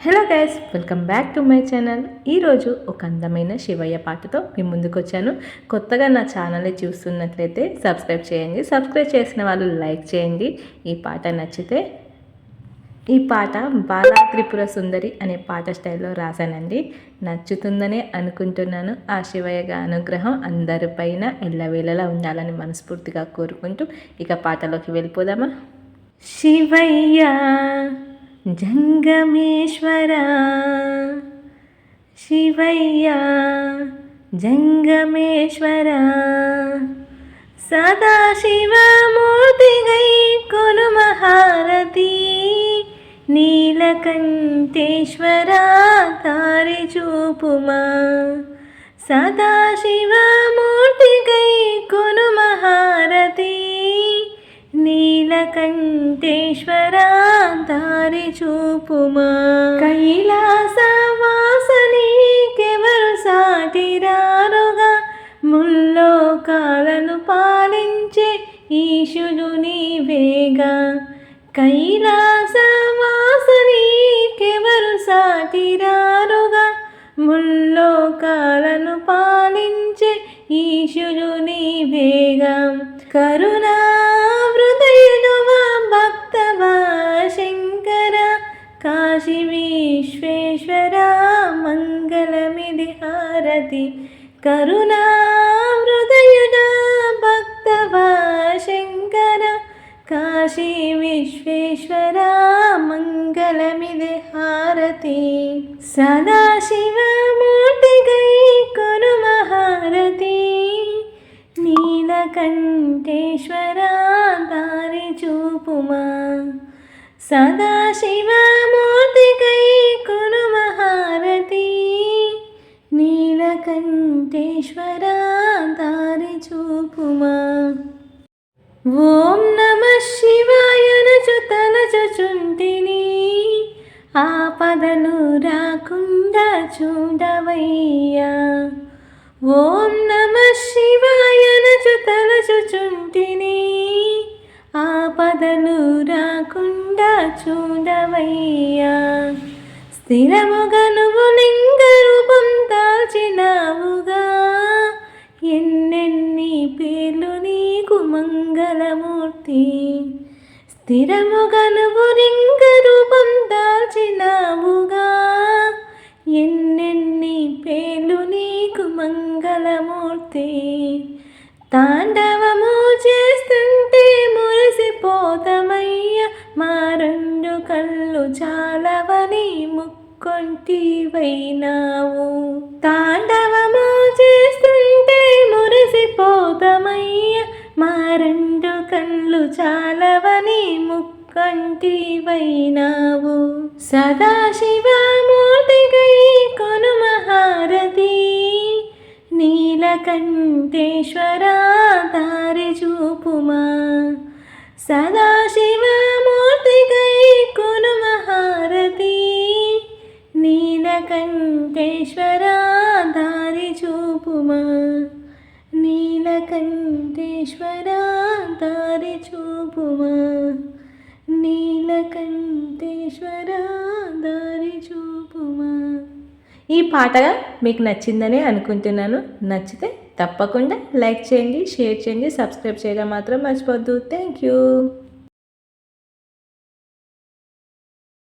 Hello guys welcome back to my channel ఈరోజు ఒక అందమైన శివయ్య పాటతో మీ ముందుకు వచ్చాను. కొత్తగా నా ఛానల్ని చూస్తున్నట్లయితే సబ్స్క్రైబ్ చేయండి. సబ్స్క్రైబ్ చేసిన వాళ్ళు లైక్ చేయండి. ఈ పాట నచ్చితే ఈ పాట బాలా త్రిపుర సుందరి అనే పాట స్టైల్లో రాశానండి. నచ్చుతుందనే అనుకుంటున్నాను. ఆ శివయ్య అనుగ్రహం అందరిపైన ఎల్లవేళలా ఉండాలని మనస్ఫూర్తిగా కోరుకుంటూ ఇక పాటలోకి వెళ్ళిపోదామా? శివయ్య జంగమేశ్వర శివయ్య జంగమేశ్వర. సదాశివమూర్తిగై కొను మహారతి నీలకంఠేశ్వర తారి చూపుమా. సదాశివమూర్తిగై కొను మహారతి నీలకంఠేశ్వరా దారి చూపుమా? కైలాసవాసనీకెవరు సాటిరారుగా? ముల్లోకాలను పాలించే ఈశుడు నీవేగా? కైలాసవాసనీకెవరు సాటిరారుగా? ముల్లోకాలను పాలించే ఈశుడు నీవేగా? కరుణా విశ్వేశ్వర మంగళమిది హారతి కరుణా హృదయుడా భక్తవా శంకర. కాశీ విశ్వేశ్వర మంగళమిది హారతి సదాశివమూర్తిగై కొను మహారతి. నీలకంఠేశ్వర దారి చూపుమా. సదాశివమూర్తికై కురు మహారతి నీలకంఠేశ్వర దారి చూపుమా ఓం నమ శివాయ నచుతనచుచుంటిని ఆపదలు రాకుండా చూడవయ్యా. ఓం నమ శివాయ నచుతనచుచుంటిని చూడవయ్యా స్థిరముగా నువ్వు లింగ రూపం దాల్చినావుగా. ఎన్నెన్ని పేర్లు నీకు మంగళమూర్తి. స్థిరముగా నువ్వు లింగ రూపం దాల్చినావుగా. ఎన్నెన్ని పేర్లు నీకు మంగళమూర్తి. తాండవము చేస్తుంటే కళ్ళు చాలవని ముక్కొంటివైనావు. తాండవము చేస్తుంటే మురిసిపోతమయ్య మా రెండు కళ్ళు చాలవని ముక్కొంటివైనావు. సదాశివమూర్తికై కొను మహారతి నీలకంఠేశ్వర దారి చూపుమా. సదాశివ కొను మహారతి నీలకంఠేశ్వరా దారి చూపుమా. నీలకంఠేశ్వర దారి చూపుమా. నీలకంఠేశ్వరా దారి చూపుమా. ఈ పాట మీకు నచ్చిందని అనుకుంటున్నాను. నచ్చితే తప్పకుండా లైక్ చేయండి షేర్ చేయండి సబ్స్క్రైబ్ చేయడం మాత్రం మర్చిపోద్దు. Thank you.